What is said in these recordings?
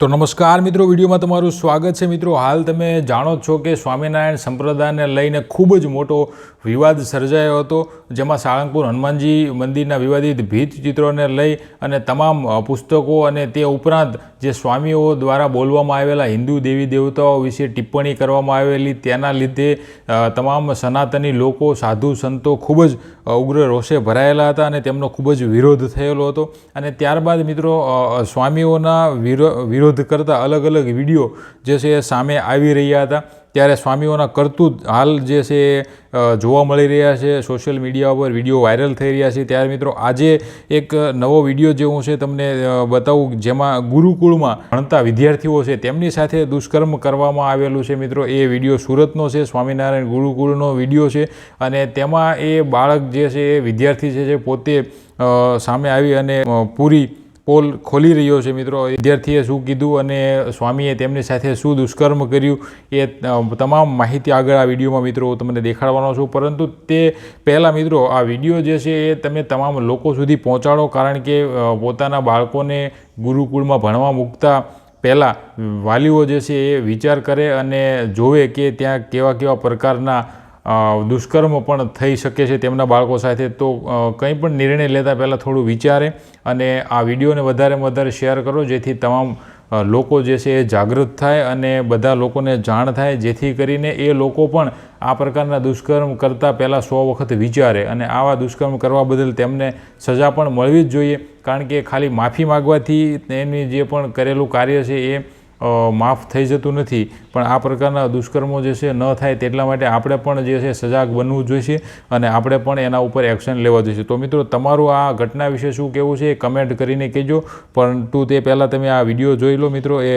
તો નમસ્કાર મિત્રો, વિડીયોમાં તમારું સ્વાગત છે. મિત્રો, હાલ તમે જાણો છો કે સ્વામિનારાયણ સંપ્રદાયને લઈને ખૂબ જ મોટો વિવાદ સર્જાયો હતો, જેમાં સાળંગપુર હનુમાનજી મંદિરના વિવાદિત ભીત ચિત્રોને લઈ અને તમામ પુસ્તકો અને તે ઉપરાંત જે સ્વામીઓ દ્વારા બોલવામાં આવેલા હિન્દુ દેવી દેવતાઓ વિશે ટિપ્પણી કરવામાં આવેલી, તેના લીધે તમામ સનાતની લોકો, સાધુ સંતો ખૂબ જ ઉગ્ર રોષે ભરાયેલા હતા અને તેમનો ખૂબ જ વિરોધ થયેલો હતો. અને ત્યારબાદ મિત્રો સ્વામીઓના વિરો, વિરોધ કરતા અલગ અલગ વીડિયો જે છે એ સામે આવી રહ્યા હતા. ત્યારે સ્વામીઓના કરતૂત હાલ જે છે જોવા મળી રહ્યા છે સોશિયલ મીડિયા ઉપર વીડિયો વાયરલ થઈ રહ્યા છે. ત્યારે મિત્રો, આજે એક નવો વીડિયો જે હું છે, તમને બતાવું, જેમાં ગુરુકુળમાં ભણતા વિદ્યાર્થીઓ છે, તેમની સાથે દુષ્કર્મ કરવામાં આવેલું છે મિત્રો. એ વીડિયો સુરતનો છે, સ્વામિનારાયણ ગુરુકુળનો વીડિયો છે અને તેમાં એ બાળક જે છે, એ વિદ્યાર્થી છે જે પોતે સામે આવી અને પૂરી પોલ ખોલી રહ્યો છે મિત્રો. વિદ્યાર્થીએ શું કીધું અને સ્વામીએ તેમની સાથે શું દુષ્કર્મ કર્યું એ તમામ માહિતી આગળ આ વિડીયોમાં મિત્રો તમને દેખાડવાનો છું. પરંતુ તે પહેલાં મિત્રો આ વીડિયો જે છે એ તમે તમામ લોકો સુધી પહોંચાડો. કારણ કે પોતાના બાળકોને ગુરુકુળમાં ભણવા મૂકતા પહેલાં વાલીઓ જે છે એ વિચાર કરે અને જોવે કે ત્યાં કેવા કેવા પ્રકારના દુષ્કર્મ પણ થઈ શકે છે તેમના બાળકો સાથે, તો કંઈ પણ નિર્ણય લેતા પહેલાં થોડું વિચારે અને આ વિડીયોને વધારેમાં વધારે શેર કરો, જેથી તમામ લોકો જે છે એ જાગૃત થાય અને બધા લોકોને જાણ થાય, જેથી કરીને એ લોકો પણ આ પ્રકારના દુષ્કર્મ કરતાં પહેલાં સો વખત વિચારે અને આવા દુષ્કર્મ કરવા બદલ તેમને સજા પણ મળવી જ જોઈએ. કારણ કે ખાલી માફી માગવાથી એની જે પણ કરેલું કાર્ય છે એ માફ થઈ જતું નથી. પણ આ પ્રકારના દુષ્કર્મો જે છે ન થાય તેટલા માટે આપણે પણ જે છે સજાગ બનવું જોઈશે અને આપણે પણ એના ઉપર એક્શન લેવા જોઈશે. તો મિત્રો તમારું આ ઘટના વિશે શું કહેવું છે એ કમેન્ટ કરીને કહેજો. પરંતુ તે પહેલાં તમે આ વીડિયો જોઈ લો મિત્રો એ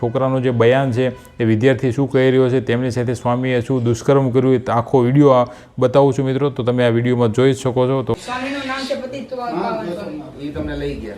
છોકરાનું જે બયાન છે એ વિદ્યાર્થી શું કહી રહ્યો છે તેમની સાથે સ્વામીએ શું દુષ્કર્મ કર્યું એ આખો વીડિયો આ બતાવું છું મિત્રો. તો તમે આ વિડીયોમાં જોઈ જ શકો છો. તો સ્વામીનું નામ છે પતિત્વ એ તમને લઈ ગયા.